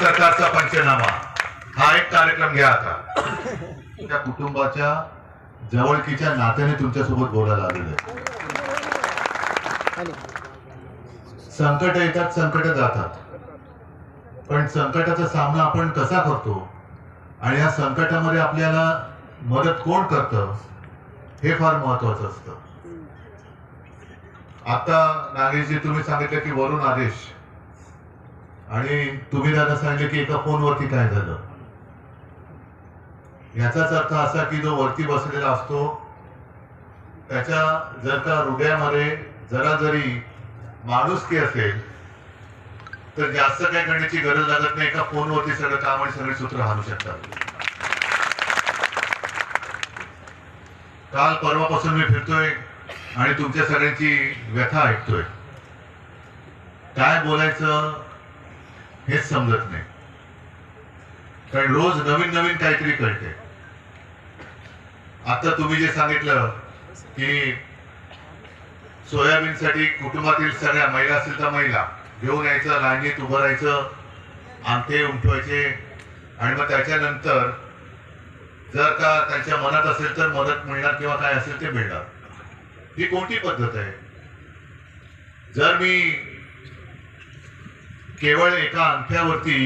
सरकारचा पंचनामा. हा एक कार्यक्रम घ्या आता. त्या कुटुंबाच्या जवळकीच्या नात्याने तुमच्यासोबत बोलायला आलेलं आहे. संकट येतात संकट जातात. पण संकटाचा सामना आपण कसा करतो आणि या संकटामध्ये आपल्याला मदत कोण करतं हे फार महत्वाचं असतं. आता नागेशजी तुम्ही सांगितलं की वरून आदेश. आणि तुम्ही दादा सांगितले की एका फोनवरती काय झालं? याचाच अर्थ असा की जो वरती बसलेला असतो त्याच्या जर का हृदयामध्ये जरा जरी माणुसकी असेल तर जास्त काही करण्याची गरज लागत नाही. एका फोनवरती सगळं काम आणि सगळे सूत्र हालू शकतात. काल परवापासून मी फिरतोय आणि तुमच्या सगळ्यांची व्यथा ऐकतोय. काय बोलायचं? हेच समजत नाही. कारण रोज नवीन नवीन काहीतरी कळते. आता तुम्ही जे सांगितलं की सोयाबीनसाठी कुटुंबातील सगळ्या महिला असतील तर महिला. घेऊन यायचं रांगेत उभं राहायचं आमटे उमटवायचे आणि मग त्याच्यानंतर जर का त्यांच्या मनात असेल तर मदत मिळणार किंवा काय असेल ते मिळणार. ही कोणती पद्धत आहे? जर मी केवळ एका अंगठ्यावरती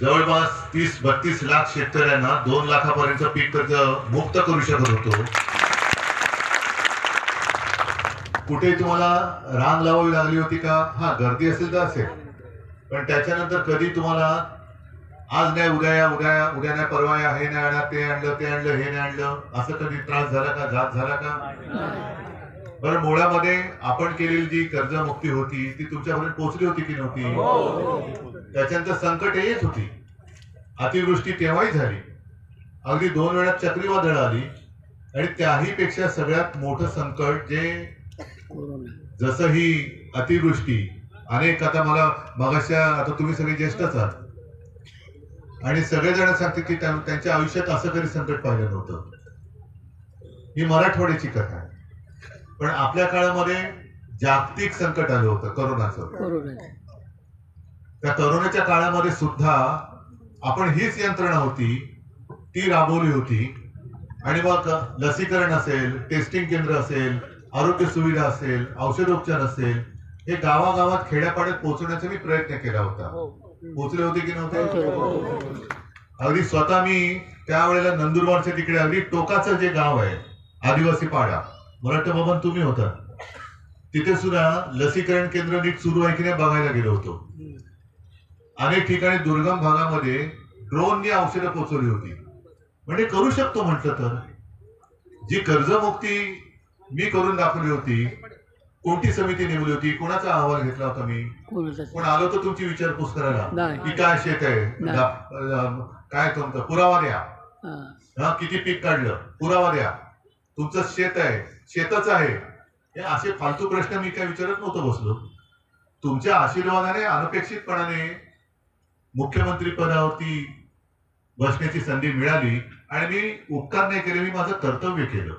जवळपास तीस बत्तीस लाख शेतकऱ्यांना दोन लाखापर्यंत पीक कर्ज मुक्त करू शकत होतो. कुठे तुम्हाला रांग लावावी लागली होती का? हा गर्दी असेल तर असेल. पण त्याच्यानंतर कधी तुम्हाला आज नाही उद्या या उद्या या उद्या नाही परवा या हे नाही आणा ते आणलं ते आणलं हे नाही आणलं असं कधी त्रास झाला का? जात झाला का? बरं मुळामध्ये आपण केलेली जी कर्जमुक्ती होती ती तुमच्यापर्यंत पोहोचली होती की नव्हती? त्याच्यानंतर संकट येत होती. अतिवृष्टी तेव्हाही झाली. अगदी दोन वेळा चक्रीवादळ आली. आणि त्याही पेक्षा सगळ्यात मोठं संकट जे जसं ही अतिवृष्टी अनेक आता मला मगाशा आता तुम्ही सगळे ज्येष्ठच आहात. आणि सगळेजण सांगते की त्या- त्यांच्या आयुष्यात असं कधी संकट पाहिलं नव्हतं. ही मराठवाड्याची कथा आहे. पण आपल्या काळामध्ये जागतिक संकट आलं होतं करोनाचं. त्या करोनाच्या काळामध्ये सुद्धा आपण हीच यंत्रणा होती ती राबवली होती. आणि मग लसीकरण असेल टेस्टिंग केंद्र असेल आरोग्य सुविधा असेल औषधोपचार असेल हे गावागावात खेड्यापाड्यात पोहोचवण्याचा मी प्रयत्न केला होता. पोहोचले होते की नव्हते? अगदी स्वतः मी त्यावेळेला नंदुरबारच्या तिकडे अगदी टोकाचं जे गाव आहे आदिवासी पाडा वाटतं बाबा तुम्ही होता. तिथे सुद्धा लसीकरण केंद्र नीट सुरू आहे की नाही बघायला गेलो होतो. अनेक ठिकाणी दुर्गम भागामध्ये ड्रोननी औषधं पोचवली होती. म्हणजे करू शकतो म्हटलं तर. जी कर्जमुक्ती मी करून दाखवली होती कोणती समिती नेमली होती कोणाचा अहवाल घेतला होता मी? कोण आलो तर तुमची विचारपूस करायला. की काय शेत आहे? काय तुमचं? पुरावा द्या. हा किती पीक काढलं? पुरावा द्या. तुमचं शेत आहे. शेतच आहे. हे असे फालतू प्रश्न मी काय विचारत नव्हतो बसलो. तुमच्या आशीर्वादाने अनपेक्षितपणाने मुख्यमंत्री पदावरती बसण्याची संधी मिळाली आणि मी उपकार नाही केले मी माझं कर्तव्य केलं.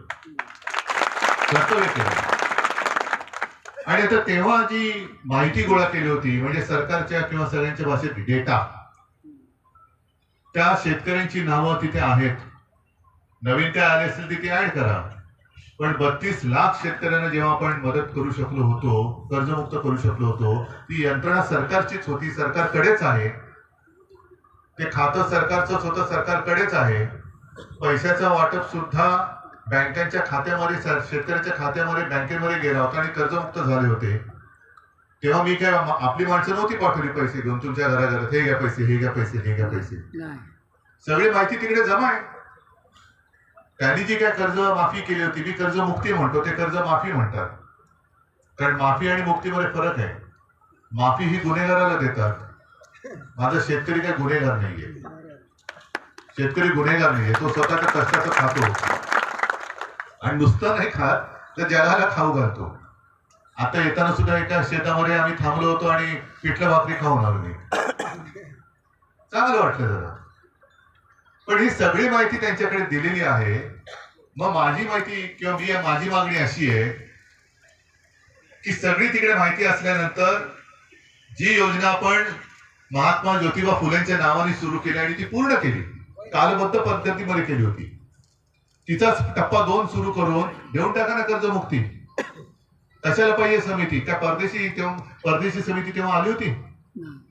कर्तव्य केलं. आणि आता तेव्हा जी माहिती गोळा केली होती म्हणजे सरकारच्या किंवा सगळ्यांच्या भाषेत डेटा त्या शेतकऱ्यांची नावं तिथे आहेत. नवीन काय आले असेल तिथे ऍड करा. पण बत्तीस लाख शेतकऱ्यांना जेव्हा आपण मदत करू शकलो होतो कर्जमुक्त करू शकलो होतो ती यंत्रणा सरकारचीच होती सरकारकडेच आहे. ते खातं सरकारचंच होतं सरकारकडेच आहे. पैशाचं वाटप सुद्धा बँकांच्या खात्यामध्ये शेतकऱ्याच्या खात्यामध्ये बँकेमध्ये गेला होता आणि कर्जमुक्त झाले होते. तेव्हा मी काय आपली माणसं नव्हती पाठवली पैसे घेऊन तुमच्या घराघरात हे घ्या पैसे हे घ्या पैसे हे घ्या पैसे. सगळी माहिती तिकडे जमा आहे. त्यांनी जी काय कर्ज माफी केली होती मी कर्ज मुक्ती म्हणतो ते कर्ज माफी म्हणतात. कारण माफी आणि मुक्तीमध्ये फरक आहे. माफी ही गुन्हेगाराला देतात. माझा शेतकरी काय गुन्हेगार नाहीये. शेतकरी गुन्हेगार नाहीये. तो स्वतःच्या कष्टाचं खातो. आणि नुसतं नाही खात तर जगाला खाऊ घालतो. आता येताना सुद्धा एका शेतामध्ये आम्ही थांबलो होतो आणि पिठलं भाकरी खाऊन आलो मी. चांगलं वाटलं जरा. पण ही सगळी माहिती त्यांच्याकडे दिलेली आहे. मग माझी माहिती किंवा मी माझी मागणी अशी आहे की सगळी तिकडे माहिती असल्यानंतर जी योजना आपण महात्मा ज्योतिबा फुलेंच्या नावाने सुरू केली आणि ती पूर्ण केली कालबद्ध पद्धतीमध्ये केली होती. तिचाच टप्पा दोन सुरू करून देऊन टाका ना कर्जमुक्ती. कशाला पाहिजे समिती? त्या परदेशी तेव्हा परदेशी समिती तेव्हा आली होती?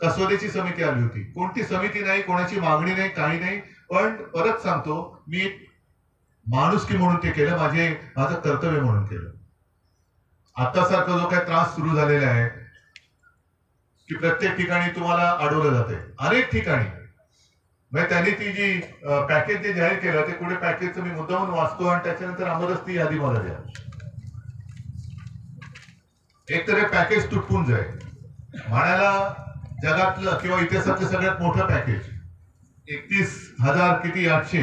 का स्वदेशी समिती आली होती. कोणती समिती नाही कोणाची मागणी नाही काही नाही. पण परत सांगतो मी माणुसकी म्हणून ते केलं माझे माझं कर्तव्य म्हणून केलं. आता सारखा जो काही त्रास सुरू झालेला आहे की प्रत्येक ठिकाणी तुम्हाला अडवलं जाते अनेक ठिकाणी. म्हणजे त्यांनी ती जी पॅकेज जे जाहीर केलं ते कुठे पॅकेजचं मी मुद्दामून वाचतो आणि त्याच्यानंतर आम्हालाच ती यादी मला द्या. एक तर हे पॅकेज तुटपून जाईल. म्हणायला जगातलं किंवा इतिहासातलं सगळ्यात मोठं पॅकेज एकतीस हजार किती? आठशे.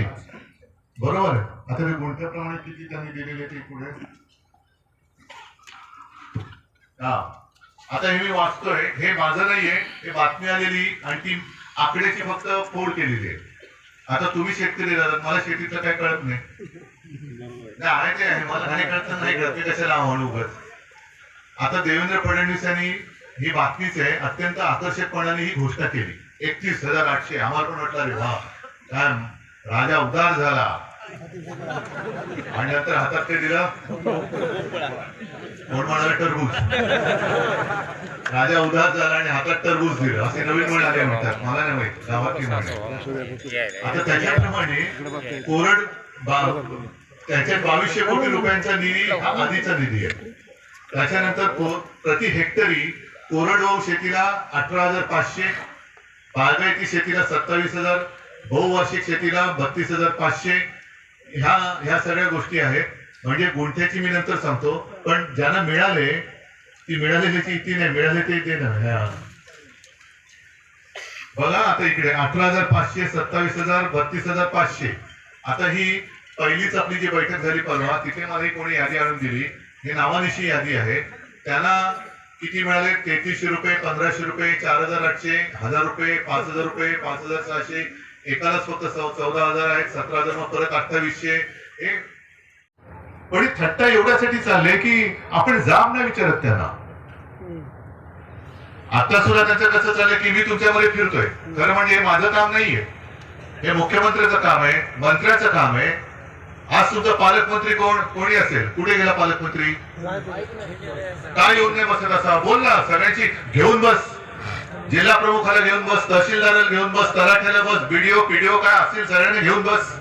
बरोबर आहे. आता ते गुंठ्याप्रमाणे किती त्यांनी दिलेले ते पुढे? हा. आता हे मी वाचतोय. हे माझं नाहीये. हे बातमी आलेली आणि ती आकड्याची फक्त फोड केलेली आहे. आता तुम्ही शेतकरी दादा मला शेतीचं काय कळत नाही. नाही, आहे ते आहे. मला नाही कळत नाही कळत. कशाला म्हणू उगत आता देवेंद्र फडणवीस यांनी ही बातमीच आहे. अत्यंत आकर्षकपणाने ही घोषणा केली. एकतीस हजार आठशे. आम्हाला पण वाटलं रे वा. कारण राजा उदार झाला. आणि नंतर हातात ते दिलं. कोण म्हणाला टरबूज. राजा उदार झाला आणि हातात टरबूज दिलं. असे नवीन म्हणाले म्हणतात. मला नाही माहीत. आता त्याच्याप्रमाणे कोरड त्याच्या बावीसशे कोटी रुपयांचा निधी हा आधीचा निधी आहे. त्याच्यानंतर प्रति हेक्टरी कोरडवाहू शेतीला अठरा हजार पाचशे बागायती शेतीला सत्तावीस हजार बहुवार्षिक शेतीला बत्तीस हजार पाचशे ह्या ह्या सगळ्या गोष्टी आहेत. म्हणजे गुंठ्याची मी नंतर सांगतो पण ज्यांना मिळाले ती मिळालेल्याची इतकी नाही मिळाले ते ते नाही बघा आता इकडे अठरा हजार पाचशे सत्तावीस हजार बत्तीस हजार पाचशे. आता ही पहिलीच आपली जी बैठक झाली परवा तिथे मला कोणी यादी आणून दिली. ही नावानिशी यादी आहे. त्यांना किती मिळाले? तेहतीसशे रुपये पंधराशे रुपये चार हजार आठशे हजार रुपये पाच हजार रुपये पाच हजार सहाशे. एकालाच फक्त चौदा हजार आहेत सतरा हजार मग परत अठ्ठावीसशे. एक पण थट्टा एवढ्यासाठी चालले की आपण जाब नाही विचारत त्यांना. आता सुद्धा त्यांचं कसं चाललंय की मी तुमच्यामध्ये फिरतोय. खरं म्हणजे हे माझं काम नाहीये. हे मुख्यमंत्र्याचं काम आहे मंत्र्याचं काम आहे. आज तुमचा पालकमंत्री कोण? कोणी असेल? कुठे गेला पालकमंत्री? काय येऊन नाही बसत असा? बोल ना सगळ्यांची घेऊन बस. जिल्हा प्रमुखाला घेऊन बस तहसीलदाराला घेऊन बस तलाठ्याला बस बीडीओ पीडीओ काय असतील सगळ्यांना घेऊन बस.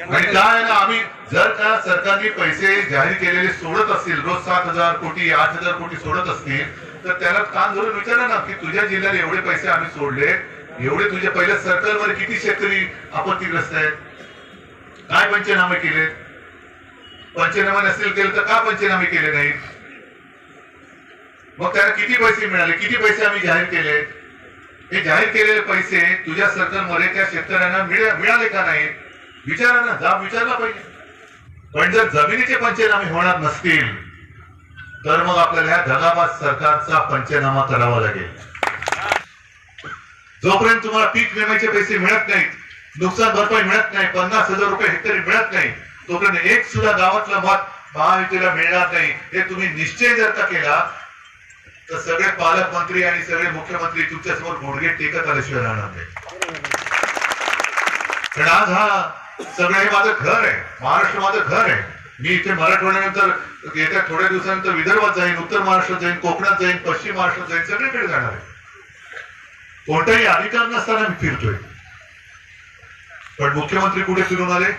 आणि काय आहे ना आम्ही जर का सरकारने पैसे जाहीर केलेले सोडत असतील रोज सात हजार कोटी आठ हजार कोटी सोडत असतील तर त्याला कान धरून विचारा ना की तुझ्या जिल्ह्याला एवढे पैसे आम्ही सोडले. एवढे तुझ्या पहिल्या सरकारमध्ये किती शेतकरी आपत्तीग्रस्त आहेत? काय पंचनामे केले? पंचनामे नसतील केले तर का पंचनामे केले नाहीत? मग त्याला किती पैसे मिळाले? किती पैसे आम्ही जाहीर केले? हे जाहीर केलेले पैसे तुझ्या सरकारमध्ये त्या शेतकऱ्यांना मिळाले का नाही विचारा ना जाब विचारला पाहिजे. पण जर जमिनीचे पंचनामे होणार नसतील तर मग आपल्याला ह्या धनाबाद सरकारचा पंचनामा करावा लागेल. जोपर्यंत तुम्हाला पीक विम्याचे पैसे मिळत नाहीत नुकसान भरपाई मिळत नाही पन्नास हजार रुपये हेक्टरी मिळत नाही. तोपर्यंत एक सुद्धा गावातलं मत महायुतीला मिळणार नाही. हे तुम्ही निश्चय जर का केला तर सगळे पालकमंत्री आणि सगळे मुख्यमंत्री तुमच्यासमोर घोडगे टेकत आल्याशिवाय राहणार नाही. कारण आज हा सगळं हे माझं घर आहे. महाराष्ट्र माझं घर आहे. मी इथे मराठवाड्यानंतर येत्या थोड्या दिवसानंतर विदर्भात जाईन उत्तर महाराष्ट्रात जाईन कोकणात जाईन पश्चिम महाराष्ट्रात जाईन सगळीकडे जाणार आहे. कोणताही अधिकार नसताना मी फिरतोय. पण मुख्यमंत्री कुठे फिरून आले?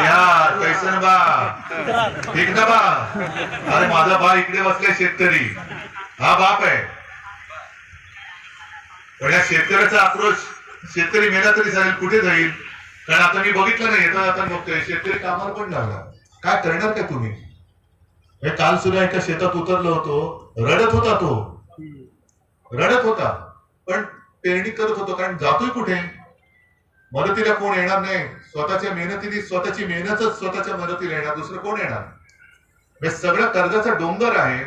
बिहार कैसन एकदा बा अरे माझा बा इकडे बसलाय शेतकरी. हा बाप आहे. पण या शेतकऱ्याचा आक्रोश शेतकरी मेला तरी चालेल कुठे जाईल? कारण आता मी बघितलं नाही येता आता बघतोय. शेतकरी कामाला पण लागला. काय करणार का तुम्ही? हे काल सुद्धा एका शेतात उतरलो होतो. रडत होता तो. रडत होता. पण पेरणी करत होतो कारण जातोय कुठे? मदतीला कोण येणार नाही. स्वतःच्या मेहनतीने स्वतःची मेहनतच स्वतःच्या मदतीला येणार दुसरं कोण येणार? हे सगळं कर्जाचा डोंगर आहे.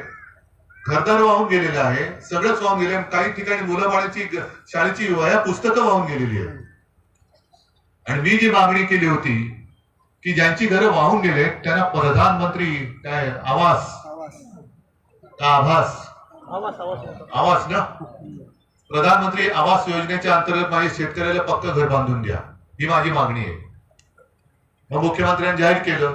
घरदार वाहून गेलेलं आहे. सगळंच वाहून गेले काही ठिकाणी मुलं बाळांची शाळेची वह्या पुस्तकं वाहून गेलेली आहेत. आणि मी जी मागणी केली होती की ज्यांची घरं वाहून गेले त्यांना प्रधानमंत्री काय आवास? का आभास? आवास ना? प्रधानमंत्री आवास योजनेच्या अंतर्गत माझ्या शेतकऱ्याला पक्क घर बांधून द्या. ही माझी मागणी आहे. मग मुख्यमंत्र्यांनी जाहीर केलं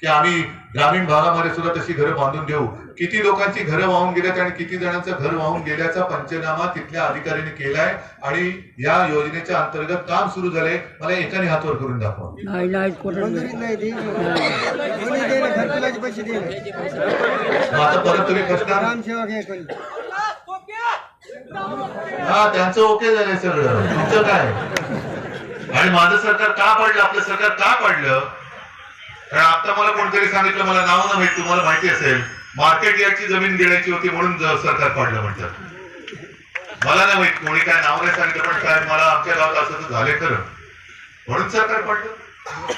की आम्ही ग्रामीण भागामध्ये सुद्धा तशी घरं बांधून देऊ. किती लोकांची घरं वाहून गेल्यात आणि किती जणांचं घर वाहून गेल्याचा पंचनामा तिथल्या अधिकाऱ्यांनी केलाय आणि या योजनेच्या अंतर्गत काम सुरू झालंय. मला एकाने हातवर करून दाखवा. आता परत तुम्ही प्रश्न हा त्यांचं ओके झालंय सगळं. तुमचं काय? आणि माझं सरकार का पडलं? आपलं सरकार का पडलं? कारण आता मला कोणतरी सांगितलं मला नाव ना भेट तुम्हाला माहिती असेल मार्केट याची जमीन देण्याची होती म्हणून सरकार पडलं म्हणतात मला नाही माहीत कोणी काय नाव नाही सांगितलं पण काय मला आमच्या गावात असं तर झाले खरं. म्हणून सरकार पडलं.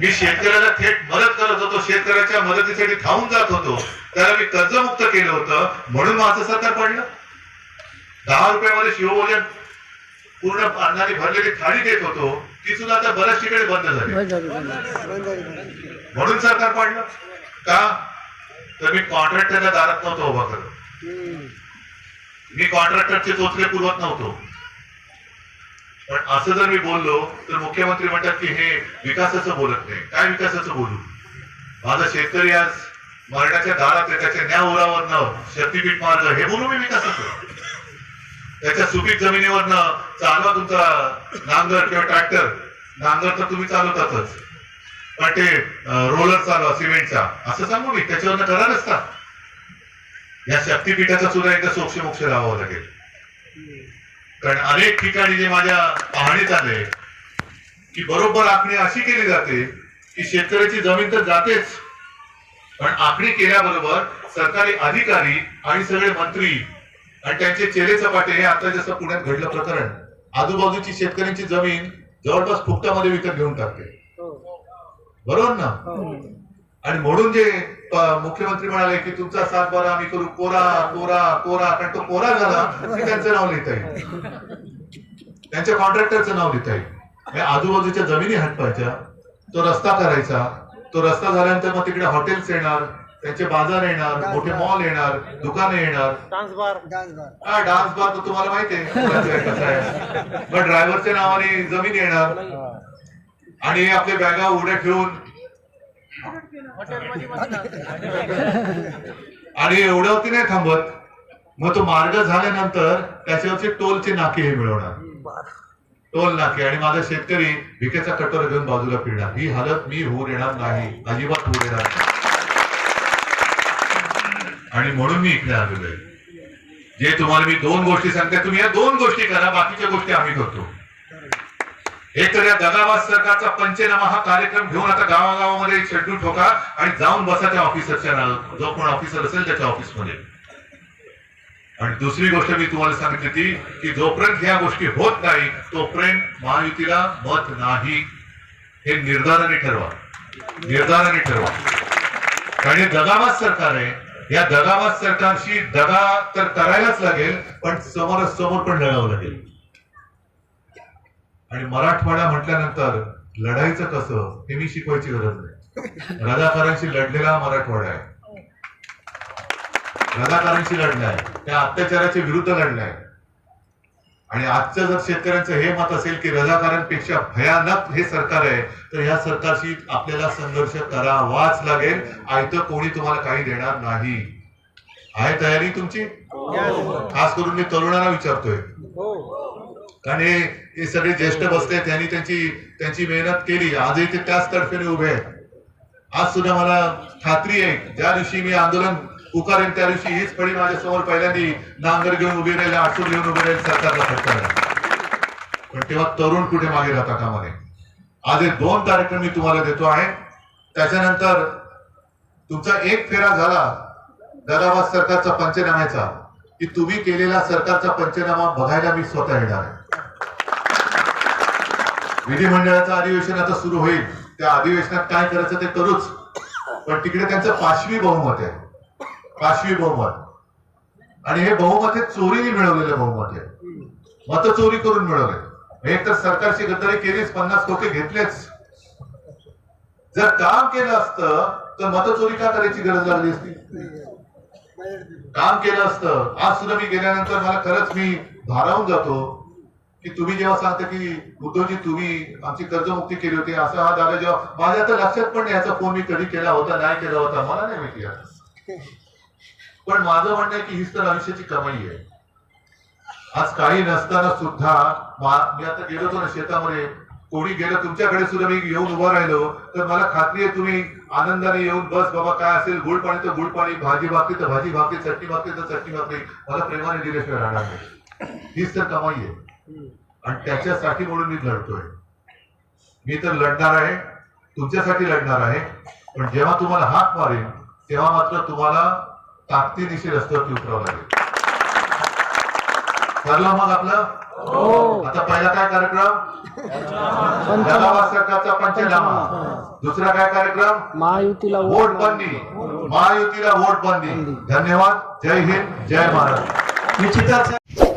मी शेतकऱ्याला थेट मदत करत होतो शेतकऱ्याच्या मदतीसाठी थांबून जात होतो. त्याला मी कर्जमुक्त केलं होतं म्हणून माझं सरकार पडलं. दहा रुपयामध्ये शिवभोजन पूर्ण अन्नाने भरलेली थाळी देत होतो ती सुद्धा आता बऱ्याच ठिकाणी बंद झाली. म्हणून सरकार पडलं. का? तर मी कॉन्ट्रॅक्टरला दारात नव्हतो उभा करत. हम्म. मी कॉन्ट्रॅक्टरचे चोचले पुरवत नव्हतो. पण असं जर मी बोललो तर मुख्यमंत्री म्हणतात की हे विकासाचं बोलत नाही. काय विकासाचं बोलू? माझा शेतकरी आज मरणाच्या दारात आहे त्याच्या न्या उरावरनं शक्तीपीठ मार्ग हे बोलू मी विकासाचं? त्याच्या सुपीक जमिनीवरनं चालवा तुमचा नांगर किंवा ट्रॅक्टर. नांगर तर तुम्ही चालवतातच. पण ते रोलर चालवा सिमेंटचा. असं सांगू मी. त्याच्यावरनं करा रस्ता. या शक्तीपीठाचा सुद्धा एकदा सोक्ष मोक्ष लावावं लागेल. कारण अनेक ठिकाणी जे माझ्या पाहणीत आले की बरोबर आखणी अशी केली जाते की शेतकऱ्याची जमीन तर जातेच. पण आखणी केल्याबरोबर सरकारी अधिकारी आणि सगळे मंत्री आणि त्यांचे चेले चपाटे हे आता जसं पुण्यात घडलं प्रकरण आजूबाजूची शेतकऱ्यांची जमीन जवळपास फुकटामध्ये विकत घेऊन टाकते हो. बरोबर ना हो. आणि म्हणून जे मुख्यमंत्री म्हणाले की तुमचा सातबारा आम्ही करू कोरा कोरा कोरा कारण तो कोरा झाला की त्यांचं नाव लिहिता येईल त्यांच्या कॉन्ट्रॅक्टरचं नाव लिहिता येईल म्हणजे आजूबाजूच्या जमिनी हटवायच्या तो रस्ता करायचा तो रस्ता झाल्यानंतर मग तिकडे हॉटेल्स येणार त्यांचे बाजार येणार मोठे मॉल येणार दुकानं येणार. Dance bar. हा डान्स बार तर तुम्हाला माहिती आहे. कसं आहे. पण ड्रायव्हरच्या नावाने जमीन येणार. आणि हे आपले बॅगा उड्या खेळून. आणि एवढ्यावरती नाही थांबत. मग तो मार्ग झाल्यानंतर त्याच्यावरचे टोलचे नाके हे मिळवणार. टोल नाके. आणि माझा शेतकरी भिकेचा कटोरा घेऊन बाजूला फिरणार. ही हालत मी होऊ देणार नाही. अजिबात होऊ देणार नाही. आणि म्हणून मी इकडे आलेलो आहे. जे तुम्हाला मी दोन गोष्टी सांगते तुम्ही या दोन गोष्टी करा बाकीच्या गोष्टी आम्ही करतो. एक तर या दगाबाज सरकारचा पंचनामा हा कार्यक्रम घेऊन आता गावागावामध्ये शेड्यूल ठोका आणि जाऊन बसा त्या ऑफिसरच्या जो कोण ऑफिसर असेल त्याच्या ऑफिसमध्ये आणि दुसरी गोष्ट मी तुम्हाला सांगितली ती की जोपर्यंत ह्या गोष्टी होत नाही तोपर्यंत महायुतीला मत नाही. हे निर्धाराने ठरवा. निर्धाराने ठरवा. कारण हे दगाबाज सरकार आहे या दगाबाज सरकारशी दगा तर करायलाच लागेल पण समोरासमोर समोर पण लढावं लागेल. आणि मराठवाडा म्हटल्यानंतर लढायचं कसं हे मी शिकवायची गरज नाही. रजाकारांशी लढलेला मराठवाडा आहे. रजाकारांशी लढलाय त्या अत्याचाराच्या विरुद्ध लढलाय. आणि आजचं जर शेतकऱ्यांचं हे मत असेल की रजाकारांपेक्षा भयानक हे सरकार आहे तर या सरकारशी आपल्याला संघर्ष करावाच लागेल. आयतं कोणी तुम्हाला काही देणार नाही. आहे तयारी तुमची? खास करून मी तरुणांना विचारतोय. कारण हे हे सगळे ज्येष्ठ बसले त्यांनी त्यांची त्यांची मेहनत केली. आजही ते त्याच तर्फेने उभे आहेत. आज सुद्धा मला खात्री आहे ज्या दिवशी मी आंदोलन उकारेन त्या दिवशी हीच फळी माझ्यासमोर पहिल्यांदी नांगर घेऊन उभी राहिले आठसूर घेऊन उभी राहील सरकारला फटकार पण तेव्हा तरुण कुठे मागे राहता कामा नये आज हे दोन कार्यक्रम मी तुम्हाला देतो आहे. त्याच्यानंतर तुमचा एक फेरा झाला. दादाबाद सरकारचा पंचनाम्याचा की तुम्ही केलेला सरकारचा पंचनामा बघायला मी स्वतः येणार आहे. विधिमंडळाचं अधिवेशन आता सुरू होईल. त्या अधिवेशनात काय करायचं ते करूच. पण तिकडे त्यांचं पाचवी बहुमत आहे. पाचवी बहुमत. आणि हे बहुमत हे चोरीने मिळवलेले बहुमत आहे. मत चोरी करून मिळवले. एक तर सरकारची गद्दारी केलीच पन्नास खोके घेतलेच. जर काम केलं असतं तर मत चोरी का करायची गरज लागली असती? काम केलं असतं. आज सुद्धा मी गेल्यानंतर मला खरंच मी भारावून जातो की तुम्ही जेव्हा सांगता की उद्धवजी तुम्ही आमची कर्जमुक्ती केली होती. असं हा दादा जेव्हा माझ्या आता लक्षात पण नाही याचा फोन मी कधी केला होता नाही केला होता. मला नाही माहिती पण माझं म्हणणं आहे की हीच तर आयुष्याची कमाई आहे. आज काही नसताना सुद्धा मी आता गेलो होतो ना शेतामध्ये. कोणी गेलं तुमच्याकडे सुद्धा मी येऊन उभा राहिलो. तर मला खात्री आहे तुम्ही आनंदाने येऊन बस बाबा काय असेल? गुळ पाणी तर गुळ पाणी भाजी भाकरी तर भाजी भाकरी चटणी भाकरी तर चटणी भाकरी. मला प्रेमाने दिल्याशिवाय राहणार नाही हीच तर कमाई आहे. आणि त्याच्यासाठी म्हणून मी लढतोय. मी तर लढणार आहे. तुमच्यासाठी लढणार आहे. पण जेव्हा तुम्हाला हाक मारेन तेव्हा मात्र तुम्हाला ताकदीनिशी रस्त्यावरती उतरावं लागेल. ठरलं मग आपलं? आता पहिला काय कार्यक्रम? सरकारचा पंचनामा. दुसरा काय कार्यक्रम? महायुतीला वोट बंदी. महायुतीला वोट बंदी. धन्यवाद. जय हिंद. जय महाराष्ट्र निश्चितच.